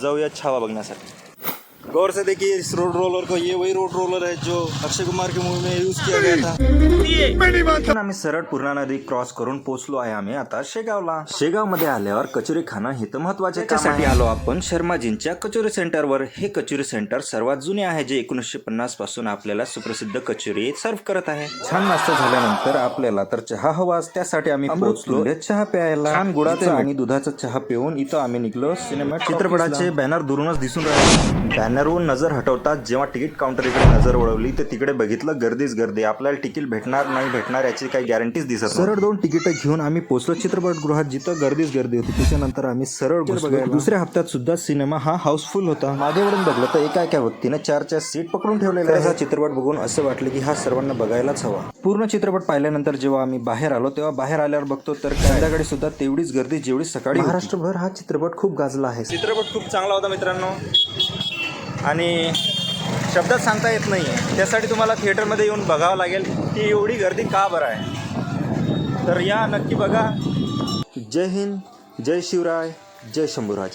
जाऊया छावा बघण्यासाठी. गौर से देखिए इस रोड रोलर को ये वही रोड रोलर है जो अक्षय कुमार की मूवी में यूज किया गया था। आम्ही सरळ पूर्णा नदी क्रॉस करून पोहोचलो आहे आम्ही आता शेगावला. शेगावमध्ये आल्यावर कचोरी खाणं हे तर महत्त्वाचे त्यासाठी आलो आपण शर्माजींच्या कचोरी सेंटरवर हे कचोरी सेंटर सर्वात जुने आहे जे एकोणीसशे पन्नासपासून आपल्याला सुप्रसिद्ध कचोरी सर्व करत आहे. छान नाश्ता झाल्यानंतर आपल्याला तर चहा हवाच त्यासाठी आम्ही पोहोचलो. चहा प्यायला छान गुळाचा आणि दुधाचा चहा पिऊन इथं आम्ही निघलो. सिनेमा चित्रपटाचे बॅनर दुरूनच दिसून राहिले. बॅनरवरून नजर हटवतात. जेव्हा तिकीट काउंटर इकडे नजर वळवली तर तिकडे बघितलं गर्दीच गर्दी. आपल्याला तिकीट भेटणार नाही भेटणार याची काही गॅरंटीच दिसत नाही. सरळ दोन तिकीट घेऊन आम्ही पोहोचलो चित्रपटगृहात जिथं गर्दीच गर्दी होती. त्याच्यानंतर आम्ही सरळ घुसलो. दुसऱ्या हप्त्यात सुद्धा सिनेमा हा हाऊसफुल होता. मागे वळून बघलं तर एका एका व्यक्तीने चार चार सीट पकडून ठेवलेला हा चित्रपट बघून असं वाटलं की हा सर्वांना बघायलाच हवा. पूर्ण चित्रपट पाहिल्यानंतर जेव्हा आम्ही बाहेर आलो तेव्हा बाहेर आल्यावर बघतो तर संध्याकाळी सुद्धा तेवढीच गर्दी जेवढी सकाळी महाराष्ट्रभर हा चित्रपट खूप गाजला आहे. चित्रपट खूप चांगला होता मित्रांनो. आणि शब्दात सांगता येत नाही. आहे त्यासाठी तुम्हाला थिएटरमध्ये येऊन बघावं लागेल की एवढी गर्दी का बरं आहे. तर या नक्की बघा. जय हिंद जय शिवराय जय शंभूराज.